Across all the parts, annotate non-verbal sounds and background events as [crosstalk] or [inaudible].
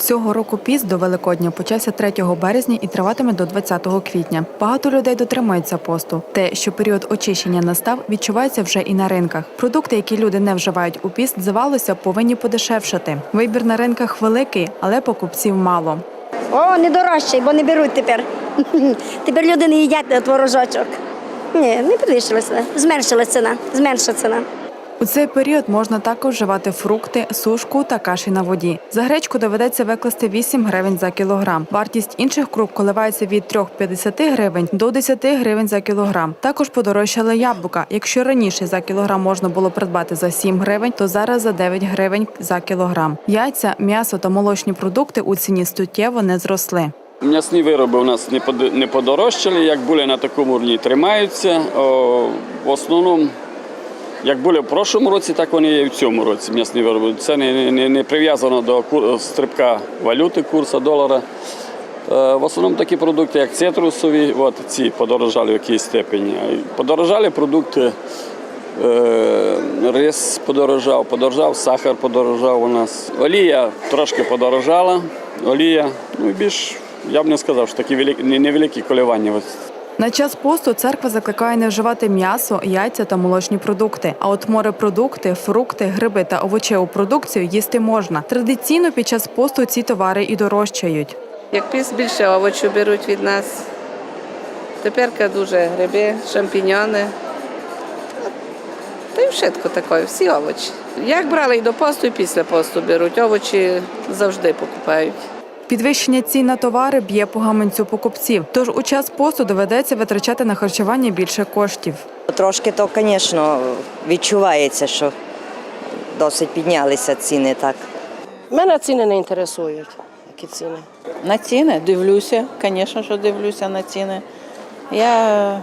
Цього року піст до Великодня почався 3 березня і триватиме до 20 квітня. Багато людей дотримуються посту. Те, що період очищення настав, відчувається вже і на ринках. Продукти, які люди не вживають у піст, здавалося, повинні подешевшати. Вибір на ринках великий, але покупців мало. О, не дорожче, бо не беруть тепер. [laughs] Тепер люди не їдять творожочок. Ні, не підвищилася. Зменшила ціна. Зменша ціна. У цей період можна також вживати фрукти, сушку та каші на воді. За гречку доведеться викласти 8 гривень за кілограм. Вартість інших круп коливається від 3,50 гривень до 10 гривень за кілограм. Також подорожчали яблука. Якщо раніше за кілограм можна було придбати за 7 гривень, то зараз за 9 гривень за кілограм. Яйця, м'ясо та молочні продукти у ціні суттєво не зросли. М'ясні вироби у нас не под- не подорожчали, як були на такому рівні, тримаються. О, В основному, як були в прошлому році, так вони і в цьому році. М'ясні вироби. Це не, не, не прив'язано до стрибка валюти, курсу долара. Е, В основному такі продукти, як цитрусові, от ці подорожали в якійсь степені. Подорожали продукти, е, рис подорожав, подорожав, сахар подорожав у нас. Олія трошки подорожала, олія, ну і більш, я б не сказав, що такі великі, невеликі коливання. На час посту церква закликає не вживати м'ясо, яйця та молочні продукти. А от морепродукти, фрукти, гриби та овочеву продукцію їсти можна. Традиційно під час посту ці товари і дорожчають. Як піс більше овочів беруть від нас. Теперка дуже гриби, шампіньони. Та й вшитко таке, всі овочі. Як брали і до посту, і після посту беруть. Овочі завжди покупають. Підвищення цін на товари б'є по гаманцю покупців. Тож у час посту доведеться витрачати на харчування більше коштів. Трошки то, звісно, відчувається, що досить піднялися ціни так. Мене ціни не інтересують. Які ціни? На ціни дивлюся, звісно, що дивлюся на ціни. Я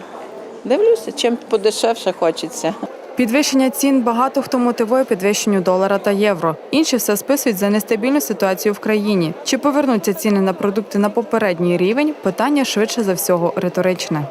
дивлюся, чим подешевше хочеться. Підвищення цін багато хто мотивує підвищенню долара та євро. Інші все списують за нестабільну ситуацію в країні. Чи повернуться ціни на продукти на попередній рівень? Питання швидше за всього риторичне.